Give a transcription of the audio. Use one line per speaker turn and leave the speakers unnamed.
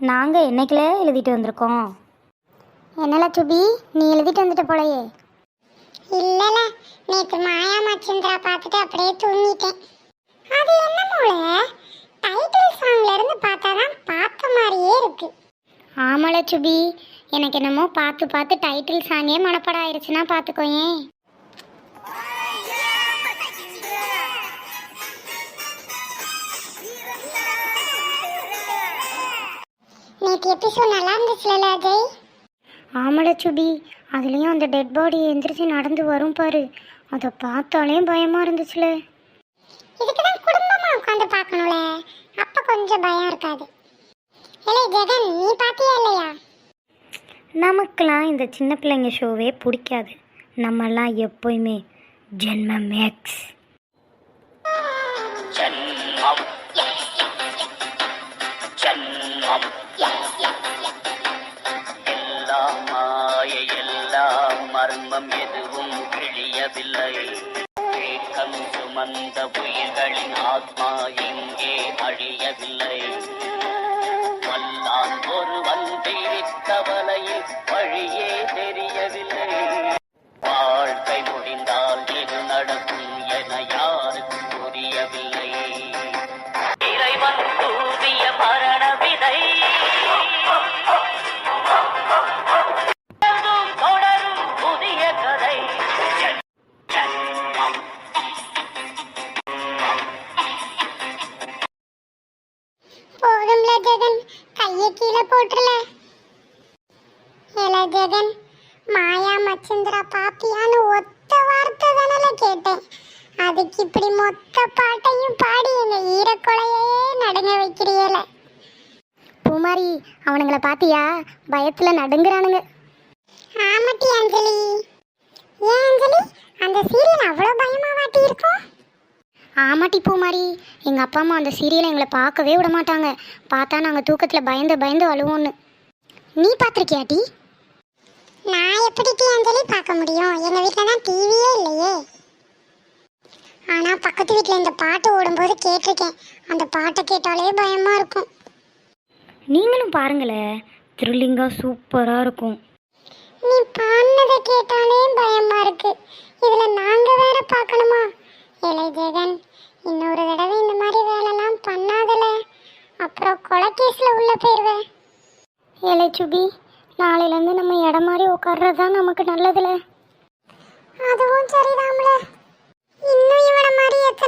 நாங்கள் என்னைக்குல எழுதிட்டு வந்திருக்கோம்? என்னல சுபி? நீ எழுதிட்டு வந்துட்ட போலயே.
இல்லல நேத்து மாயா மச்சந்திரா பார்த்துட்டு அப்படியே தூங்கிட்டேன். அது என்ன மூளை? டைட்டில் சாங்ல இருந்து பார்த்தாதான் பார்த்த மாதிரியே இருக்கு.
ஆமால சுபி. எனக்கு என்னமோ பார்த்து பார்த்து டைட்டில் சாங்கே மனப்படம் ஆயிடுச்சுன்னா பார்த்துக்கோயேன்.
நேத்து எபிசோட் நல்லா இருந்துச்சுல அஜய்
ஆமால சுபி. அதுலேயும் அந்த டெட் பாடி எந்திரிச்சு நடந்து வரும் பாரு. அதை பார்த்தாலே பயமாக இருந்துச்சுல
இதுக்கு தான் குடும்பமா உட்காந்து பார்க்கணும்ல. அப்ப கொஞ்சம் பயம் இருக்காது. ஏலே ஜெகன் நீ பாத்தியா இல்லையா?
நமக்கெல்லாம் இந்த சின்ன பிள்ளைங்க ஷோவே பிடிக்காது. நம்மெல்லாம் எப்போயுமே ஜென்ம மேக்ஸ்
எல்லாம் மாய எல்லாம் மர்மம் எதுவும் கிழியவில்லை. ஏக்கம் சுமந்த உயிர்களின் ஆத்மா இங்கே அழியவில்லை.
கையை கீழே போட்டுல ஏல ஜெகன் மாயா மச்சந்திரா பாப்பியான்னு ஒத்த வார்த்தை தானல கேட்டேன். அதுக்கு இப்படி மொத்த பாட்டையும் பாடி எங்க ஈரக்குலையே நடுங்க வைக்கிறீல
பூமாரி அவனுங்களை பார்த்தியா பயத்தில் நடுங்குறானுங்க.
ஆமாட்டி அஞ்சலி. ஏன் அஞ்சலி? அந்த சீரியல் அவ்வளோ பயமா
ஆமாட்டி பூமாரி எங்கள் அப்பா அம்மா அந்த சீரியலை எங்களை பார்க்கவே விட மாட்டாங்க. பார்த்தா நாங்கள் தூக்கத்தில் பயந்து பயந்து அழுவோன்னு. நீ பார்த்துருக்கியாட்டி
நான் எப்படி டி அஞ்சலி பார்க்க முடியும்? எங்க வீட்ல தான் டிவியே இல்லையே. ஆனா பக்கத்து வீட்ல இந்த பாட்டு ஓடும்போது கேட்டிருக்கேன். அந்த பாட்டை கேட்டாலே பயமா இருக்கும்.
நீங்களும் பாருங்களேன் த்ரில்லிங்காக சூப்பராக இருக்கும்.
நீ பாடினதை கேட்டாலே பயமா இருக்கு. இதுல நாங்க வேற பார்க்கணுமா? இலை ஜெகன் இன்னொரு தடவை இந்த மாதிரி வேலைலாம் பண்ணாதல. அப்புறம் கொலைகேஸ்ல உள்ள போயிடுவேன்
ஏழை சுபி நாளையிலேருந்து நம்ம இடம் மாதிரி உட்கார்றது தான் நமக்கு நல்லதுல.
அதுவும் சரிதாம்ல. இன்னும் இவனை மாதிரி எத்தனை